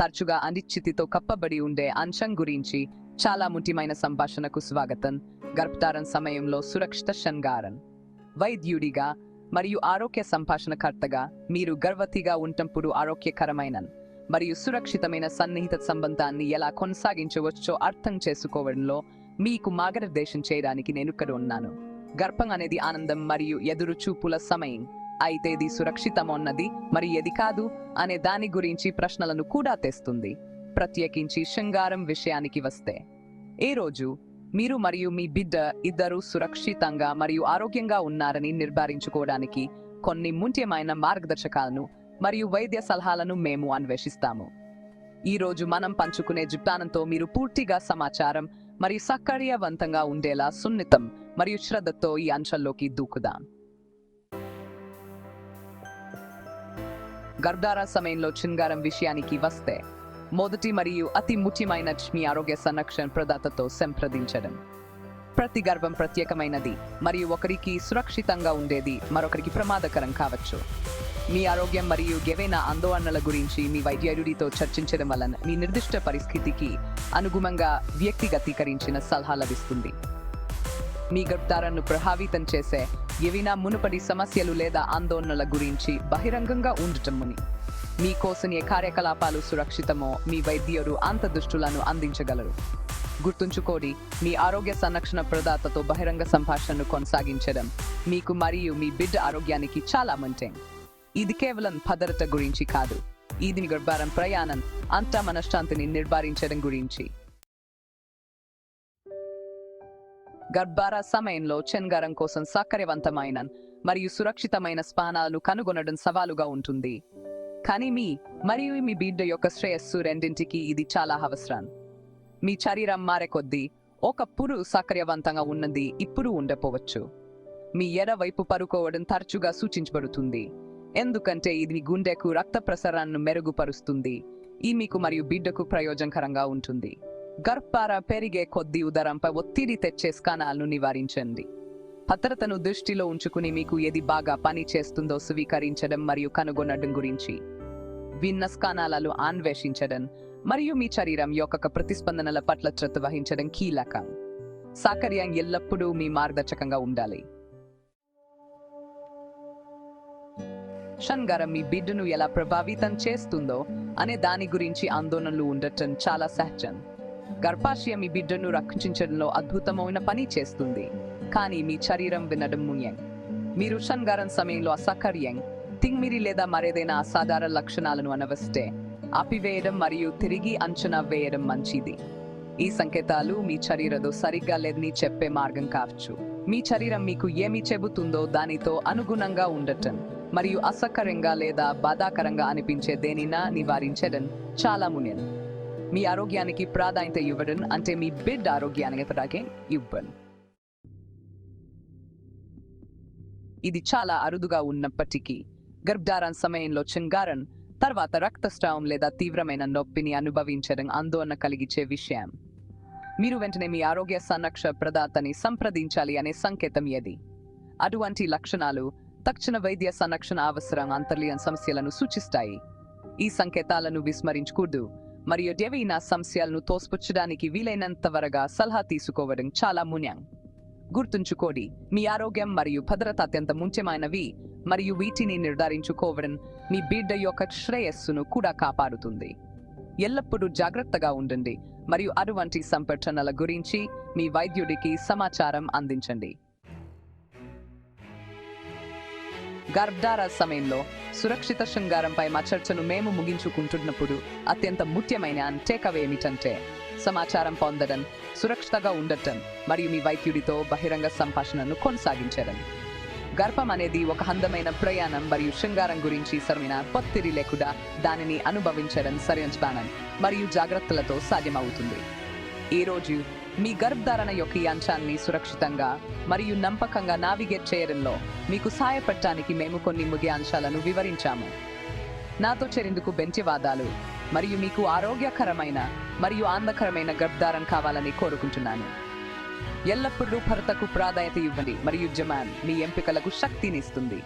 తరచుగా అనిశ్చితితో కప్పబడి ఉండే అంశం గురించి చాలా ముఖ్యమైన సంభాషణకు స్వాగతం. గర్భధారణ సమయంలో సురక్షిత శృంగారం వైద్యుడిగా మరియు ఆరోగ్య సంభాషణకర్తగా మీరు గర్భవతిగా ఉంటప్పుడు ఆరోగ్యకరమైన మరియు సురక్షితమైన సన్నిహిత సంబంధాన్ని ఎలా కొనసాగించవచ్చో అర్థం చేసుకోవడంలో మీకు మార్గనిర్దేశం చేయడానికి నేను ఇక్కడ ఉన్నాను. గర్భం అనేది ఆనందం మరియు ఎదురు చూపుల సమయం. అయితే ఇది సురక్షితమన్నది. మరి ఏది కాదు? అనే దాని గురించి ప్రశ్నలను కూడా తెస్తుంది. ప్రత్యేకించి శృంగారం విషయానికి వస్తే. ఏ రోజు మీరు మరియు మీ బిడ్డ ఇద్దరు సురక్షితంగా మరియు ఆరోగ్యంగా ఉన్నారని నిర్ధారించుకోవడానికి కొన్ని ముఖ్యమైన మార్గదర్శకాలను మరియు వైద్య సలహాలను మేము అన్వేషిస్తాము. ఈ రోజు మనం పంచుకునే జిప్తానంతో మీరు పూర్తిగా సమాచారం మరియు సౌకర్యవంతంగా ఉండేలా సున్నితం మరియు శ్రద్ధతో ఈ అంశంలోకి దూకుదాం. గర్భారా సమయంలో చింగారం విషయానికి వస్తే మొదటి మరియు అతి ముఖ్యమైన మీ ఆరోగ్య సంరక్షణ ప్రదాతతో సంప్రదించడం. ప్రతి గర్భం ప్రత్యేకమైనది మరియు ఒకరికి సురక్షితంగా ఉండేది మరొకరికి ప్రమాదకరం కావచ్చు. మీ ఆరోగ్యం మరియు ఏవైనా ఆందోళనల గురించి మీ వైద్యుడితో చర్చించడం వలన మీ నిర్దిష్ట పరిస్థితికి అనుగుణంగా వ్యక్తిగతీకరించిన సలహా లభిస్తుంది. మీ గర్భధారణను ప్రభావితం చేసే ఏవైనా మునుపటి సమస్యలు లేదా ఆందోళనల గురించి బహిరంగంగా ఉండటముని మీకోసం ఏ కార్యకలాపాలు సురక్షితమో మీ వైద్యుడు దుష్టులను అందించగలరు. గుర్తుంచుకోడి మీ ఆరోగ్య సంరక్షణ ప్రదాతతో బహిరంగ సంభాషణను కొనసాగించడం మీకు మరియు మీ బిడ్డ ఆరోగ్యానికి చాలా మంచి ఇది కేవలం భద్రత గురించి కాదు. ఇది గర్భారం ప్రయాణం అంతా మనశ్శాంతిని నిర్ధారించడం గురించి. గర్భార సమయంలో చెన్గారం కోసం సౌకర్యవంతమైన మరియు సురక్షితమైన స్థానాలను కనుగొనడం సవాలుగా ఉంటుంది. కానీ మీ మరియు మీ బిడ్డ యొక్క శ్రేయస్సు రెండింటికి ఇది చాలా అవసరం. మీ శరీరం మారే కొద్దీ ఒకప్పుడు సౌకర్యవంతంగా ఉన్నది ఇప్పుడు ఉండపోవచ్చు. మీ ఎడవైపు పరుకోవడం తరచుగా సూచించబడుతుంది. ఎందుకంటే ఇది మీ గుండెకు రక్త ప్రసరణను మెరుగుపరుస్తుంది. ఈ మీకు మరియు బిడ్డకు ప్రయోజనకరంగా ఉంటుంది. గర్భార పెరిగే కొద్ది ఉదరంపై ఒత్తిడి తెచ్చే స్కానాలను నివారించండి. భద్రతను దృష్టిలో ఉంచుకుని మీకు ఏది బాగా పని చేస్తుందో స్వీకరించడం మరియు కనుగొనడం గురించి. విన్న స్కానాలను అన్వేషించడం మరియు మీ శరీరం యొక్క ప్రతిస్పందనల పట్ల శ్రద్ధ వహించడం కీలకం. సాకర్యం ఎల్లప్పుడూ మీ మార్గదర్శకంగా ఉండాలి. శనిగారం మీ బిడ్డను ఎలా ప్రభావితం చేస్తుందో అనే దాని గురించి ఆందోళనలు ఉండటం చాలా సహజం. గర్భాశయం మీ బిడ్డను రక్షించడంలో అద్భుతమైన పని చేస్తుంది. కానీ మీ శరీరం వినడం మున్యం. మీరు షన్గారం సమయంలో అసకర్యం తింగ్మిరి లేదా మరేదైనా అసాధారణ లక్షణాలను అనవస్తే ఆపివేయడం మరియు తిరిగి అంచనా వేయడం మంచిది. ఈ సంకేతాలు మీ శరీరదో సరిగ్గా లేదని చెప్పే మార్గం కావచ్చు. మీ శరీరం మీకు ఏమి చెబుతుందో దానితో అనుగుణంగా ఉండటం మరియు అసకరంగా లేదా బాధాకరంగా అనిపించే దేనినా నివారించడం చాలా ముఖ్యం మీ ఆరోగ్యానికి ప్రాధాన్యత ఇవ్వడం అంటే మీ బిడ్డ ఆరోగ్యానికి ప్రాగే ఇవ్వడం. ఇది చాలా అరుదుగా ఉన్నప్పటికీ గర్భధారణ సమయంలో చింగారన్ తర్వాత రక్తస్రావం లేదా తీవ్రమైన నొప్పిని అనుభవించడం ఆందోళన కలిగించే విషయం. మీరు వెంటనే మీ ఆరోగ్య సంరక్ష ప్రదాతని సంప్రదించాలి అనే సంకేతం ఏది అటువంటి లక్షణాలు తక్షణ వైద్య సంరక్షణ అవసరం అంతర్లీన సమస్యలను సూచిస్తాయి. ఈ సంకేతాలను విస్మరించకూడదు. మరియు ఏవైనా సమస్యలను తోసిపుచ్చడానికి వీలైనంత వరగా సలహా తీసుకోవడం చాలా మున్యం. గుర్తుంచుకోడి మీ ఆరోగ్యం మరియు భద్రత అత్యంత ముఖ్యమైనవి మరియు వీటిని నిర్ధారించుకోవడం మీ బిడ్డ యొక్క శ్రేయస్సును కూడా కాపాడుతుంది. ఎల్లప్పుడూ జాగ్రత్తగా ఉండండి మరియు అటువంటి సంఘటనల గురించి మీ వైద్యుడికి సమాచారం అందించండి. గర్భధార సమయంలో సురక్షిత శృంగారంపై మా చర్చను మేము ముగించుకుంటున్నప్పుడు అత్యంత ముఖ్యమైన టేకవ్ ఏమిటంటే సమాచారం పొందడం సురక్షితంగా ఉండటం మరియు మీ వైద్యుడితో బహిరంగ సంభాషణను కొనసాగించడం. గర్భం అనేది ఒక అందమైన ప్రయాణం మరియు శృంగారం గురించి సరైన పొత్తిరి లేకుండా దానిని అనుభవించడం సరించడం మరియు జాగ్రత్తలతో సాధ్యమవుతుంది. ఈ రోజు మీ గర్భధారణ యొక్క ఈ అంశాన్ని సురక్షితంగా మరియు నమ్మకంగా నావిగేట్ చేయడంలో మీకు సహాయపడటానికి మేము కొన్ని ముఖ్య అంశాలను వివరించాము. నాతో చేరేందుకు బెంచివాదాలు మరియు మీకు ఆరోగ్యకరమైన మరియు ఆనందకరమైన గర్భధారణ కావాలని కోరుకుంటున్నాను. ఎల్లప్పుడూ భర్తకు ప్రాధాన్యత ఇవ్వండి మరియు జమాన్ మీ ఎంపికలకు శక్తినిస్తుంది